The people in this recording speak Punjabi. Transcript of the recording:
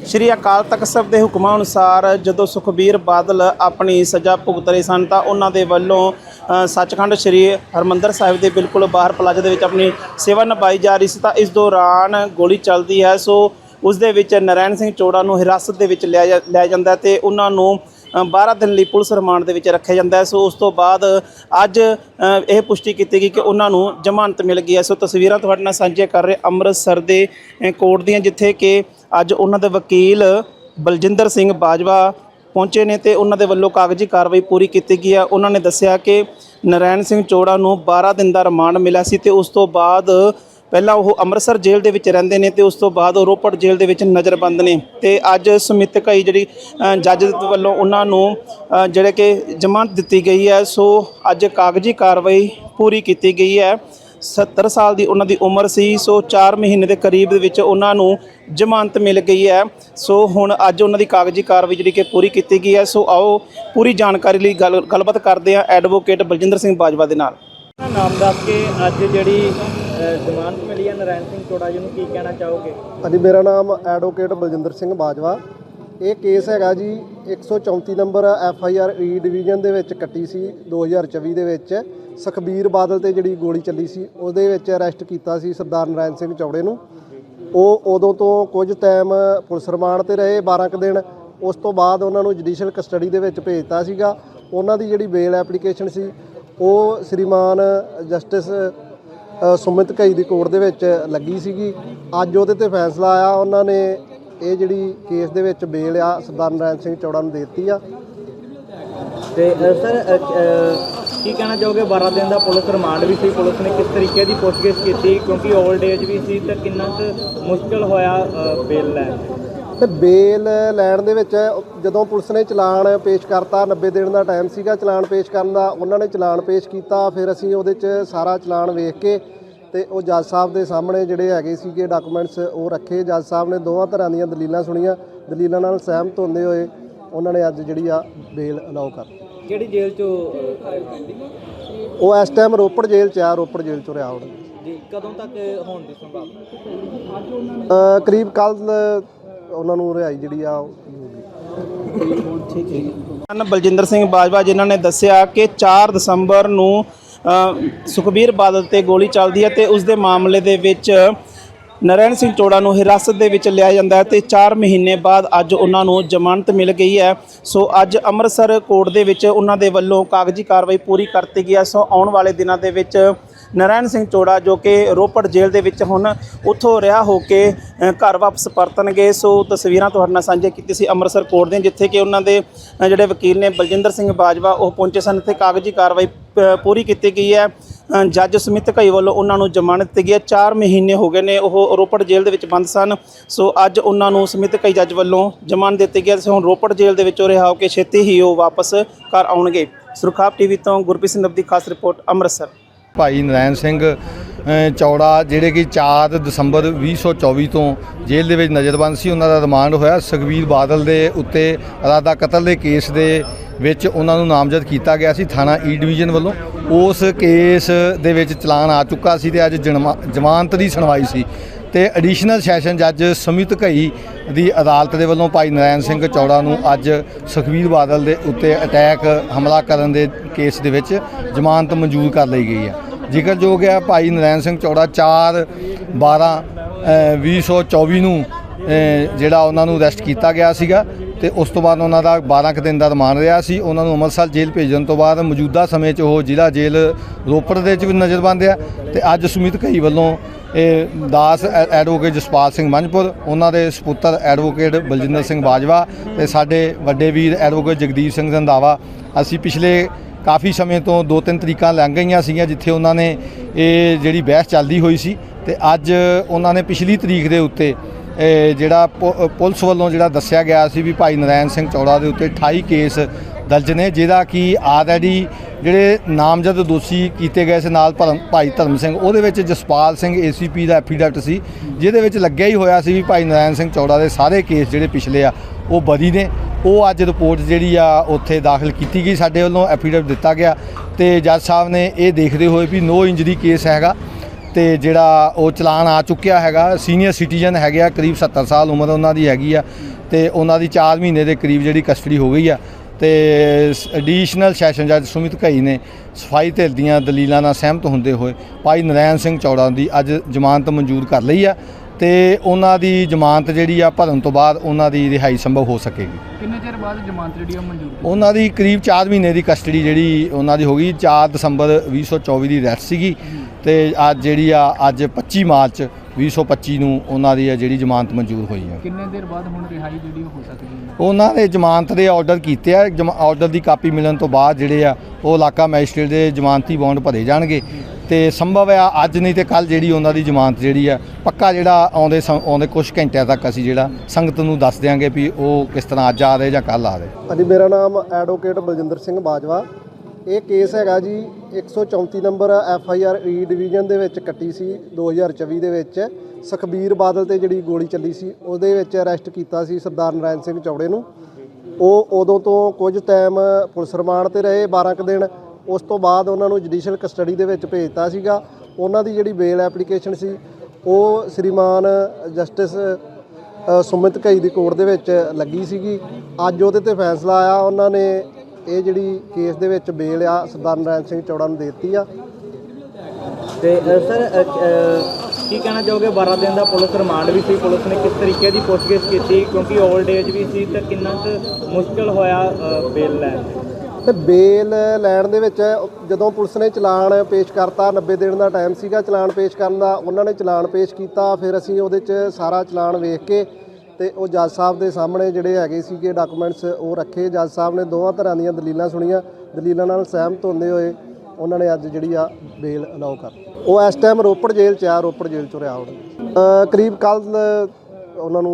ਸ਼੍ਰੀ ਅਕਾਲ ਤਖਤ ਸਾਹਿਬ ਦੇ ਹੁਕਮਾਂ ਅਨੁਸਾਰ ਜਦੋਂ ਸੁਖਬੀਰ ਬਾਦਲ ਆਪਣੀ ਸਜ਼ਾ ਭੁਗਤ ਰਹੇ ਸਨ ਤਾਂ ਉਹਨਾਂ ਦੇ ਵੱਲੋਂ ਸੱਚਖੰਡ ਸ਼੍ਰੀ ਹਰਮੰਦਰ ਸਾਹਿਬ ਦੇ ਬਿਲਕੁਲ ਬਾਹਰ ਪਲਾਜ਼ਾ ਦੇ ਵਿੱਚ ਆਪਣੀ ਸੇਵਾ ਨਿਭਾਈ ਜਾ ਰਹੀ ਸੀ ਤਾਂ ਇਸ ਦੌਰਾਨ ਗੋਲੀ ਚੱਲਦੀ ਹੈ ਸੋ ਉਸ ਦੇ ਵਿੱਚ ਨਰੈਣ ਸਿੰਘ ਚੋੜਾ ਨੂੰ ਹਿਰਾਸਤ ਦੇ ਵਿੱਚ ਲਿਆ ਜਾ- ਲਿਆ ਜਾਂਦਾ ਹੈ ਤੇ ਉਹਨਾਂ ਨੂੰ ਅ, 12 ਦਿਨ ਲਈ ਪੁਲਿਸ ਰਿਮਾਂਡ ਦੇ ਵਿੱਚ ਰੱਖਿਆ ਜਾਂਦਾ ਹੈ ਸੋ ਉਸ ਤੋਂ ਬਾਅਦ ਅੱਜ ਇਹ ਪੁਸ਼ਟੀ ਕੀਤੀ ਗਈ ਕਿ ਉਹਨਾਂ ਨੂੰ ਜ਼ਮਾਨਤ ਮਿਲ ਗਈ ਹੈ। ਸੋ ਤਸਵੀਰਾਂ ਤੁਹਾਡੇ ਨਾਲ ਸਾਂਝੀਆਂ ਕਰ ਰਹੇ ਅੰਮ੍ਰਿਤਸਰ ਦੇ ਕੋਰਟ ਦੀਆਂ ਜਿੱਥੇ ਕਿ ਅੱਜ ਉਹਨਾਂ ਦੇ ਵਕੀਲ ਬਲਜਿੰਦਰ ਸਿੰਘ ਬਾਜਵਾ ਪਹੁੰਚੇ ਨੇ ਤੇ ਉਹਨਾਂ ਦੇ ਵੱਲੋਂ ਕਾਗਜ਼ੀ ਕਾਰਵਾਈ ਪੂਰੀ ਕੀਤੀ ਗਈ ਹੈ। ਉਹਨਾਂ ਨੇ ਦੱਸਿਆ ਕਿ ਨਰੈਣ ਸਿੰਘ ਚੋੜਾ ਨੂੰ 12 ਦਿਨ ਦਾ ਰਿਮਾਂਡ ਮਿਲਿਆ ਸੀ ਤੇ ਉਸ ਤੋਂ ਬਾਅਦ ਪਹਿਲਾਂ ਉਹ ਅੰਮ੍ਰਿਤਸਰ ਜੇਲ੍ਹ ਦੇ ਵਿੱਚ ਰਹਿੰਦੇ ਨੇ ਤੇ ਉਸ ਤੋਂ ਬਾਅਦ ਉਹ ਰੋਪੜ ਜੇਲ੍ਹ ਦੇ ਵਿੱਚ ਨਜ਼ਰਬੰਦ ਨੇ। ਤੇ ਅੱਜ ਸਮਿਤ ਕਈ ਜਿਹੜੀ ਜੱਜ ਵੱਲੋਂ ਉਹਨਾਂ ਨੂੰ ਜਿਹੜੇ ਕਿ ਜ਼ਮਾਨਤ ਦਿੱਤੀ ਗਈ ਹੈ, ਸੋ ਅੱਜ ਕਾਗਜ਼ੀ ਕਾਰਵਾਈ ਪੂਰੀ ਕੀਤੀ ਗਈ ਹੈ। 70 ਸਾਲ ਦੀ ਉਹਨਾਂ ਦੀ ਉਮਰ ਸੀ ਸੋ 4 ਮਹੀਨੇ ਦੇ ਕਰੀਬ ਦੇ ਵਿੱਚ ਉਹਨਾਂ ਨੂੰ ਜ਼ਮਾਨਤ ਮਿਲ ਗਈ ਹੈ। ਸੋ ਹੁਣ ਅੱਜ ਉਹਨਾਂ ਦੀ ਕਾਗਜ਼ੀ ਕਾਰਵਾਈ ਜਿਹੜੀ ਕਿ ਪੂਰੀ ਕੀਤੀ ਗਈ ਹੈ। ਸੋ ਆਓ ਪੂਰੀ ਜਾਣਕਾਰੀ ਲਈ ਗੱਲ ਗੱਲਬਾਤ ਕਰਦੇ ਹਾਂ ਐਡਵੋਕੇਟ ਬਲਜਿੰਦਰ ਸਿੰਘ ਬਾਜਵਾ ਦੇ ਨਾਲ। ਨਾਮ ਦੱਸ ਕੇ ਅੱਜ ਜਿਹੜੀ ਜ਼ਮਾਨਤ ਮਿਲੀ ਹੈ ਨਰੈਣ ਸਿੰਘ ਚੋੜਾ ਜੀ ਨੂੰ ਕੀ ਕਹਿਣਾ ਚਾਹੋਗੇ? ਹਾਂਜੀ ਮੇਰਾ ਨਾਮ ਐਡਵੋਕੇਟ ਬਲਜਿੰਦਰ ਸਿੰਘ ਬਾਜਵਾ। ਇਹ ਕੇਸ ਹੈਗਾ ਜੀ 134 number F I R E division ਦੇ ਵਿੱਚ ਕੱਟੀ ਸੀ 2024 ਦੇ ਵਿੱਚ। ਸੁਖਬੀਰ ਬਾਦਲ ਤੇ ਜਿਹੜੀ ਗੋਲੀ ਚੱਲੀ ਸੀ, ਉਹਦੇ ਵਿੱਚ ਅਰੈਸਟ ਕੀਤਾ ਸੀ ਸਰਦਾਰ ਨਰਾਇਣ ਸਿੰਘ ਚੌੜੇ ਨੂੰ। ਉਹ ਉਦੋਂ ਤੋਂ ਕੁਝ ਟਾਈਮ ਪੁਲਿਸ ਰਿਮਾਂਡ ਤੇ ਰਹੇ 12 ਕੁ ਦਿਨ। ਉਸ ਤੋਂ ਬਾਅਦ ਉਹਨਾਂ ਨੂੰ ਜੁਡੀਸ਼ੀਅਲ ਕਸਟਡੀ ਦੇ ਵਿੱਚ ਭੇਜਤਾ ਸੀਗਾ। ਉਹਨਾਂ ਦੀ ਜਿਹੜੀ ਬੇਲ ਐਪਲੀਕੇਸ਼ਨ ਸੀ, ਉਹ ਸ੍ਰੀਮਾਨ ਜਸਟਿਸ ਸੁਮਿਤ ਘਈ ਦੀ ਕੋਰਟ ਦੇ ਵਿੱਚ ਲੱਗੀ ਸੀਗੀ। ਅੱਜ ਉਹਦੇ ਤੇ ਫੈਸਲਾ ਆਇਆ। ਉਹਨਾਂ ਨੇ ਇਹ ਜਿਹੜੀ ਕੇਸ ਦੇ ਵਿੱਚ ਬੇਲ ਆ, ਸਰਦਾਰ ਨਰਾਇਣ ਸਿੰਘ ਚੌੜਾ ਨੂੰ ਦੇ ਦਿੱਤੀ ਆ। ਤੇ ਸਰ ਕੀ ਕਹਿਣਾ ਚਾਹੋਗੇ? 12 ਦਿਨ ਦਾ ਪੁਲਿਸ ਰਿਮਾਂਡ ਵੀ ਸੀ। ਪੁਲਿਸ ਨੇ ਕਿਸ ਤਰੀਕੇ ਦੀ ਪੁੱਛਗਿੱਛ ਕੀਤੀ? ਕਿਉਂਕਿ 올ਡ ਏਜ ਵੀ ਸੀ, ਤਾਂ ਕਿੰਨਾ ਕੁ ਮੁਸ਼ਕਲ ਹੋਇਆ ਬੇਲ ਲੈਣ ਤੇ ਬੇਲ ਲੈਣ ਦੇ ਵਿੱਚ, ਜਦੋਂ ਪੁਲਿਸ ਨੇ ਚਲਾਨ ਪੇਸ਼ ਕਰਤਾ 90 ਦਿਨ ਦਾ ਟਾਈਮ ਸੀਗਾ ਚਲਾਨ ਪੇਸ਼ ਕਰਨ ਦਾ, ਉਹਨਾਂ ਨੇ ਚਲਾਨ ਪੇਸ਼ ਕੀਤਾ। ਫਿਰ ਅਸੀਂ ਉਹਦੇ 'ਚ ਸਾਰਾ ਚਲਾਨ ਵੇਖ ਕੇ ਤੇ ਉਹ ਜੱਜ ਸਾਹਿਬ ਦੇ ਸਾਹਮਣੇ ਜਿਹੜੇ ਹੈਗੇ ਸੀਗੇ ਡਾਕੂਮੈਂਟਸ ਉਹ ਰੱਖੇ। ਜੱਜ ਸਾਹਿਬ ਨੇ ਦੋਵਾਂ ਤਰ੍ਹਾਂ ਦੀਆਂ ਦਲੀਲਾਂ ਸੁਣੀਆਂ। ਦਲੀਲਾਂ ਨਾਲ ਸਹਿਮਤ ਹੁੰਦੇ ਹੋਏ, ਉਹਨਾਂ ਨੇ ਅੱਜ ਜਿਹੜੀ ਆ ਬੇਲ ਅਲਾਉ ਕਰ ਕਿਹੜੀ ਜੇਲ੍ਹ ਚੋਂ ਉਹ ਇਸ ਟਾਈਮ ਰੋਪੜ ਜੇਲ੍ਹ 'ਚ ਆ ਰੋਪੜ ਜੇਲ੍ਹ 'ਚੋਂ ਰਿਹਾ ਹੁਣ। ਜੀ ਕਦੋਂ ਤੱਕ ਹੋਣ ਦੀ ਸੰਭਾਵਨਾ? ਅ, ਕਰੀਬ ਕੱਲ ਉਹਨਾਂ ਨੂੰ ਰਿਹਾਈ ਜਿਹੜੀ ਆ ਹਨ ਬਲਜਿੰਦਰ ਸਿੰਘ ਬਾਜਵਾ ਜਿਨ੍ਹਾਂ ਨੇ ਦੱਸਿਆ ਕਿ 4 ਦਸੰਬਰ ਨੂੰ ਸੁਖਬੀਰ ਬਾਦਲ ਤੇ ਗੋਲੀ ਚੱਲਦੀ ਹੈ ਤੇ ਉਸ ਦੇ ਮਾਮਲੇ ਦੇ ਵਿੱਚ ਨਰੈਣ ਸਿੰਘ ਚੋੜਾ ਨੂੰ ਹਿਰਾਸਤ ਦੇ ਵਿੱਚ ਲਿਆ ਜਾਂਦਾ ਹੈ ਤੇ 4 ਮਹੀਨੇ ਬਾਅਦ ਅੱਜ ਉਹਨਾਂ ਨੂੰ ਜ਼ਮਾਨਤ ਮਿਲ ਗਈ ਹੈ। ਸੋ ਅੱਜ ਅੰਮ੍ਰਿਤਸਰ ਕੋਰਟ ਦੇ ਵਿੱਚ ਉਹਨਾਂ ਦੇ ਵੱਲੋਂ ਕਾਗਜ਼ੀ ਕਾਰਵਾਈ ਪੂਰੀ ਕਰਤੀ ਗਈ ਹੈ। ਸੋ ਆਉਣ ਵਾਲੇ ਦਿਨਾਂ ਦੇ ਵਿੱਚ ਨਰੈਣ ਸਿੰਘ ਚੋੜਾ ਜੋ ਕਿ ਰੋਪੜ ਜੇਲ੍ਹ ਦੇ ਵਿੱਚ ਹੁਣ ਉੱਥੋਂ ਰਿਹਾ ਹੋ ਕੇ ਘਰ ਵਾਪਸ ਪਰਤਣਗੇ। ਸੋ ਤਸਵੀਰਾਂ ਤੁਹਾਡੇ ਨਾਲ ਸਾਂਝੀਆਂ ਕੀਤੀ ਸੀ ਅੰਮ੍ਰਿਤਸਰ ਕੋਰਟ ਦੀਆਂ, ਜਿੱਥੇ ਕਿ ਉਹਨਾਂ ਦੇ ਜਿਹੜੇ ਵਕੀਲ ਨੇ ਬਲਜਿੰਦਰ ਸਿੰਘ ਬਾਜਵਾ ਉਹ ਪਹੁੰਚੇ ਸਨ। ਤੇ ਕਾਗਜ਼ੀ ਕਾਰਵਾਈ ਪ- ਪੂਰੀ ਕੀਤੀ ਗਈ ਹੈ। ਜੱਜ ਸੁਮਿਤ ਘਈ ਵੱਲੋਂ ਉਹਨਾਂ ਨੂੰ ਜ਼ਮਾਨਤ ਦਿੱਤੀ ਗਈ ਹੈ 4 ਮਹੀਨੇ ਹੋ ਗਏ ਨੇ ਉਹ ਰੋਪੜ ਜੇਲ੍ਹ ਦੇ ਵਿੱਚ ਬੰਦ ਸਨ। ਸੋ ਅੱਜ ਉਹਨਾਂ ਨੂੰ ਸੁਮਿਤ ਘਈ ਜੱਜ ਵੱਲੋਂ ਜ਼ਮਾਨਤ ਦਿੱਤੀ ਗਈ ਹੈ ਸੋ ਹੁਣ ਰੋਪੜ ਜੇਲ੍ਹ ਦੇ ਵਿੱਚੋਂ ਰਿਹਾ ਹੋ ਕੇ ਛੇਤੀ ਹੀ ਉਹ ਵਾਪਸ ਘਰ ਆਉਣਗੇ। ਸੁਰਖਾਬ ਟੀਵੀ ਤੋਂ ਗੁਰਪ੍ਰੀਤ ਸਿੰਘ ਦੀ ਖਾਸ ਰਿਪੋਰਟ ਅੰਮ੍ਰਿਤਸਰ। ਭਾਈ ਨਰੈਣ ਸਿੰਘ ਚੌੜਾ ਜਿਹੜੇ ਕਿ 4 ਦਸੰਬਰ 2024 ਤੋਂ ਜੇਲ੍ਹ ਦੇ ਵਿੱਚ ਨਜ਼ਰਬੰਦ ਸੀ, ਉਹਨਾਂ ਦਾ ਰਿਮਾਂਡ ਹੋਇਆ। ਸੁਖਬੀਰ ਬਾਦਲ ਦੇ ਉੱਤੇ ਇਰਾਦਾ ਕਤਲ ਦੇ ਕੇਸ ਦੇ ਵਿੱਚ ਉਹਨਾਂ ਨੂੰ ਨਾਮਜ਼ਦ ਕੀਤਾ ਗਿਆ ਸੀ ਥਾਣਾ ਈ ਡਿਵੀਜ਼ਨ ਵੱਲੋਂ। ਉਸ ਕੇਸ ਦੇ ਵਿੱਚ ਚਲਾਨ ਆ ਚੁੱਕਾ ਸੀ ਤੇ ਅੱਜ ਜਨਮਾ- ਜ਼ਮਾਨਤ ਦੀ ਸੁਣਵਾਈ ਸੀ। ਤੇ ਐਡੀਸ਼ਨਲ ਸੈਸ਼ਨ ਜੱਜ ਸੁਮਿਤ ਘਈ ਦੀ ਅਦਾਲਤ ਦੇ ਵੱਲੋਂ ਭਾਈ ਨਰੈਣ ਸਿੰਘ ਚੌੜਾ ਨੂੰ ਅੱਜ ਸੁਖਬੀਰ ਬਾਦਲ ਦੇ ਉੱਤੇ ਅਟੈਕ, ਹਮਲਾ ਕਰਨ ਦੇ ਕੇਸ ਦੇ ਵਿੱਚ ਜ਼ਮਾਨਤ ਮਨਜ਼ੂਰ ਕਰ ਲਈ ਗਈ ਹੈ। ਜ਼ਿਕਰਯੋਗ ਹੈ ਭਾਈ ਨਰੈਣ ਸਿੰਘ ਚੌੜਾ 4 12 ਅ, 2024 ਨੂੰ ਜਿਹੜਾ ਉਹਨਾਂ ਨੂੰ ਅਰੈਸਟ ਕੀਤਾ ਗਿਆ ਸੀਗਾ ਤੇ ਉਸ ਤੋਂ ਬਾਅਦ ਉਹਨਾਂ ਦਾ 12 ਕੁ ਦਿਨ ਦਾ ਰਿਮਾਂਡ ਰਿਹਾ ਸੀ। ਉਹਨਾਂ ਨੂੰ ਅੰਮ੍ਰਿਤਸਰ ਜੇਲ੍ਹ ਭੇਜਣ ਤੋਂ ਬਾਅਦ ਮੌਜੂਦਾ ਸਮੇਂ 'ਚ ਉਹ ਜ਼ਿਲ੍ਹਾ ਜੇਲ੍ਹ ਰੋਪੜ ਦੇ ਵਿੱਚ ਵੀ ਨਜ਼ਰਬੰਦ ਆ ਤੇ ਅੱਜ ਸੁਮਿਤ ਘਈ ਵੱਲੋਂ ਇਹ ਦਾਸ ਐਡਵੋਕੇਟ ਜਸਪਾਲ ਸਿੰਘ ਮੰਝਪੁਰ ਉਹਨਾਂ ਦੇ ਸੁਪੁੱਤਰ ਐਡਵੋਕੇਟ ਬਲਜਿੰਦਰ ਸਿੰਘ ਬਾਜਵਾ ਤੇ ਸਾਡੇ ਵੱਡੇ ਵੀਰ ਐਡਵੋਕੇਟ ਜਗਦੀਪ ਸਿੰਘ ਰੰਧਾਵਾ। ਅਸੀਂ ਪਿਛਲੇ ਕਾਫੀ ਸਮੇਂ ਤੋਂ ਦੋ ਤਿੰਨ ਤਰੀਕਾਂ ਲੰਘ ਗਈਆਂ ਸੀਗੀਆਂ ਜਿੱਥੇ ਉਹਨਾਂ ਨੇ ਇਹ ਜਿਹੜੀ ਬਹਿਸ ਚੱਲਦੀ ਹੋਈ ਸੀ ਤੇ ਅੱਜ ਉਹਨਾਂ ਨੇ ਪਿਛਲੀ ਤਰੀਕ ਦੇ ਉੱਤੇ ਜਿਹੜਾ ਪੁ- ਪੁਲਿਸ ਵੱਲੋਂ ਜਿਹੜਾ ਦੱਸਿਆ ਗਿਆ ਸੀ ਵੀ ਭਾਈ ਨਰਾਇਣ ਸਿੰਘ ਚੌੜਾ ਦੇ ਉੱਤੇ 28 ਕੇਸ ਦਰਜ ਨੇ, ਜਿਹਦਾ ਕਿ ਆਲਰੇਡੀ ਜਿਹੜੇ ਨਾਮਜ਼ਦ ਦੋਸ਼ੀ ਕੀਤੇ ਗਏ ਸੀ ਨਾਲ ਭਰਮ, ਭਾਈ ਧਰਮ ਸਿੰਘ, ਉਹਦੇ ਵਿੱਚ ਜਸਪਾਲ ਸਿੰਘ ਏਸੀਪੀ ਦਾ ਐਫੀਡੈਵਿਟ ਸੀ, ਜਿਹਦੇ ਵਿੱਚ ਲੱਗਿਆ ਹੀ ਹੋਇਆ ਸੀ ਵੀ ਭਾਈ ਨਰਾਇਣ ਸਿੰਘ ਚੌੜਾ ਦੇ ਸਾਰੇ ਕੇਸ ਜਿਹੜੇ ਪਿਛਲੇ ਆ, ਉਹ ਬਰੀ ਨੇ। ਉਹ ਅੱਜ ਰਿਪੋਰਟ ਜਿਹੜੀ ਆ ਉੱਥੇ ਦਾਖਲ ਕੀਤੀ ਗਈ। ਸਾਡੇ ਵੱਲੋਂ ਐਫੀਡੇਵਿਟ ਦਿੱਤਾ ਗਿਆ ਤੇ ਜੱਜ ਸਾਹਿਬ ਨੇ ਇਹ ਦੇਖਦੇ ਹੋਏ ਵੀ ਨੋ ਇੰਜਰੀ ਕੇਸ ਹੈਗਾ ਤੇ ਜਿਹੜਾ ਉਹ ਚਲਾਨ ਆ ਚੁੱਕਿਆ ਹੈਗਾ। ਸੀਨੀਅਰ ਸਿਟੀਜ਼ਨ ਹੈਗੇ ਆ, ਕਰੀਬ 70 ਸਾਲ ਉਮਰ ਉਹਨਾਂ ਦੀ ਹੈਗੀ ਆ ਤੇ ਉਹਨਾਂ ਦੀ 4 ਮਹੀਨੇ ਦੇ ਕਰੀਬ ਜਿਹੜੀ ਕਸਟਡੀ ਹੋ ਗਈ ਆ। ਤੇ ਐਡੀਸ਼ਨਲ ਸੈਸ਼ਨ ਜੱਜ ਸੁਮਿਤ ਘਈ ਨੇ ਸਫ਼ਾਈ ਧਿਰ ਦੀਆਂ ਦਲੀਲਾਂ ਨਾਲ ਸਹਿਮਤ ਹੁੰਦੇ ਹੋਏ ਭਾਈ ਨਰੈਣ ਸਿੰਘ ਚੌੜਾ ਦੀ ਅੱਜ ਜ਼ਮਾਨਤ ਮਨਜ਼ੂਰ ਕਰ ਲਈ ਆ ਤੇ ਉਹਨਾਂ ਦੀ ਜ਼ਮਾਨਤ ਜਿਹੜੀ ਆ ਭਰਨ ਤੋਂ ਬਾਅਦ ਉਹਨਾਂ ਦੀ ਰਿਹਾਈ ਸੰਭਵ ਹੋ ਸਕੇਗੀ। ਕਿੰਨੇ ਚਿਰ ਬਾਅਦ ਜ਼ਮਾਨਤ ਜਿਹੜੀ ਆ ਮਨਜ਼ੂਰ ਉਹਨਾਂ ਦੀ ਕਰੀਬ 4 ਮਹੀਨੇ ਦੀ ਕਸਟਡੀ ਜਿਹੜੀ ਉਹਨਾਂ ਦੀ ਹੋ ਗਈ। 4 ਦਸੰਬਰ 2024 ਦੀ ਅਰੈਸਟ ਸੀਗੀ ਤੇ ਅੱਜ ਜਿਹੜੀ ਆ ਅੱਜ 25 ਮਾਰਚ 2025 ਨੂੰ ਉਹਨਾਂ ਦੀ ਆ ਜਿਹੜੀ ਜ਼ਮਾਨਤ ਮਨਜ਼ੂਰ ਹੋਈ ਆ। ਕਿੰਨੇ ਦੇਰ ਬਾਅਦ ਹੁਣ ਰਿਹਾਈ ਜਿਹੜੀ ਹੋ ਸਕਦੀ ਹੈ? ਉਹਨਾਂ ਨੇ ਜ਼ਮਾਨਤ ਦੇ ਆਰਡਰ ਕੀਤੇ ਆ। ਆਰਡਰ ਦੀ ਕਾਪੀ ਮਿਲਣ ਤੋਂ ਬਾਅਦ ਜਿਹੜੇ ਆ ਉਹ ਇਲਾਕਾ ਮੈਜਿਸਟ੍ਰੇਟ ਦੇ ਜ਼ਮਾਨਤੀ ਬੌਂਡ ਭਰੇ ਜਾਣਗੇ। ਤੇ ਸੰਭਵ ਆ ਅੱਜ ਨਹੀਂ ਤੇ ਕੱਲ ਜਿਹੜੀ ਉਹਨਾਂ ਦੀ ਜ਼ਮਾਨਤ ਜਿਹੜੀ ਆ ਪੱਕਾ ਜਿਹੜਾ ਆਉਂਦੇ ਸਮ- ਆਉਂਦੇ ਕੁਝ ਘੰਟਿਆਂ ਤੱਕ ਅਸੀਂ ਜਿਹੜਾ ਸੰਗਤ ਨੂੰ ਦੱਸ ਦਿਆਂਗੇ ਵੀ ਉਹ ਕਿਸ ਤਰ੍ਹਾਂ ਅੱਜ ਆ ਰਹੇ ਜਾਂ ਕੱਲ ਆ ਰਹੇ। ਹਾਂਜੀ ਮੇਰਾ ਨਾਮ ਐਡਵੋਕੇਟ ਬਲਜਿੰਦਰ ਸਿੰਘ ਬਾਜਵਾ। ਇਹ ਕੇਸ ਹੈਗਾ ਜੀ 134 number F I R E division ਦੇ ਵਿੱਚ ਕੱਟੀ ਸੀ 2024 ਦੇ ਵਿੱਚ। ਸੁਖਬੀਰ ਬਾਦਲ ਤੇ ਜਿਹੜੀ ਗੋਲੀ ਚੱਲੀ ਸੀ, ਉਹਦੇ ਵਿੱਚ ਅਰੈਸਟ ਕੀਤਾ ਸੀ ਸਰਦਾਰ ਨਰਾਇਣ ਸਿੰਘ ਚੌੜੇ ਨੂੰ। ਉਹ ਉਦੋਂ ਤੋਂ ਕੁਝ ਟਾਈਮ ਪੁਲਿਸ ਰਿਮਾਂਡ ਤੇ ਰਹੇ 12 ਕੁ ਦਿਨ। ਉਸ ਤੋਂ ਬਾਅਦ ਉਹਨਾਂ ਨੂੰ ਜੁਡੀਸ਼ੀਅਲ ਕਸਟਡੀ ਦੇ ਵਿੱਚ ਭੇਜਤਾ ਸੀਗਾ। ਉਹਨਾਂ ਦੀ ਜਿਹੜੀ ਬੇਲ ਐਪਲੀਕੇਸ਼ਨ ਸੀ, ਉਹ ਸ੍ਰੀਮਾਨ ਜਸਟਿਸ ਸੁਮਿਤ ਘਈ ਦੀ ਕੋਰਟ ਦੇ ਵਿੱਚ ਲੱਗੀ ਸੀਗੀ। ਅੱਜ ਉਹਦੇ ਤੇ ਫੈਸਲਾ ਆਇਆ, ਉਹਨਾਂ ਨੇ ਇਹ ਜਿਹੜੀ ਕੇਸ ਦੇ ਵਿੱਚ ਬੇਲ ਆ ਸਰਦਾਰ ਨਰਾਇਣ ਸਿੰਘ ਚੌੜਾ ਨੂੰ ਦਿੱਤੀ ਆ। ਤੇ ਅ, ਸਰ ਅ, ਅ, ਕੀ ਕਹਿਣਾ ਚਾਹੋਗੇ? 12 ਦਿਨ ਦਾ ਪੁਲਿਸ ਰਿਮਾਂਡ ਵੀ ਸੀ। ਪੁਲਿਸ ਨੇ ਕਿਸ ਤਰੀਕੇ ਦੀ ਪੁੱਛਗਿੱਛ ਕੀਤੀ? ਕਿਉਂਕਿ 올ਡ ਏਜ ਵੀ ਸੀ ਤਾਂ ਕਿੰਨਾ ਕੁ ਮੁਸ਼ਕਲ ਹੋਇਆ ਅ, ਬੇਲ ਲੈਣ ਤੇ? ਬੇਲ ਲੈਣ ਦੇ ਵਿੱਚ ਜਦੋਂ ਪੁਲਿਸ ਨੇ ਚਲਾਨ ਪੇਸ਼ ਕਰਤਾ 90 ਦਿਨ ਦਾ ਟਾਈਮ ਸੀਗਾ ਚਲਾਨ ਪੇਸ਼ ਕਰਨ ਦਾ ਉਹਨਾਂ ਨੇ ਚਲਾਨ ਪੇਸ਼ ਕੀਤਾ। ਫਿਰ ਅਸੀਂ ਉਹਦੇ 'ਚ ਸਾਰਾ ਚਲਾਨ ਵੇਖ ਕੇ ਤੇ ਉਹ ਜੱਜ ਸਾਹਿਬ ਦੇ ਸਾਹਮਣੇ ਜਿਹੜੇ ਹੈਗੇ ਸੀਗੇ ਡਾਕੂਮੈਂਟਸ ਉਹ ਰੱਖੇ। ਜੱਜ ਸਾਹਿਬ ਨੇ ਦੋਵਾਂ ਤਰ੍ਹਾਂ ਦੀਆਂ ਦਲੀਲਾਂ ਸੁਣੀਆਂ। ਦਲੀਲਾਂ ਨਾਲ ਸਹਿਮਤ ਹੁੰਦੇ ਹੋਏ ਉਹਨਾਂ ਨੇ ਅੱਜ ਜਿਹੜੀ ਆ ਬੇਲ ਅਲਾਉ ਕਰ ਉਹ ਇਸ ਟਾਈਮ ਰੋਪੜ ਜੇਲ੍ਹ 'ਚ ਆ, ਰੋਪੜ ਜੇਲ੍ਹ 'ਚੋਂ ਰਿਹਾ ਹੁਣ। ਕਰੀਬ ਕੱਲ ਉਹਨਾਂ ਨੂੰ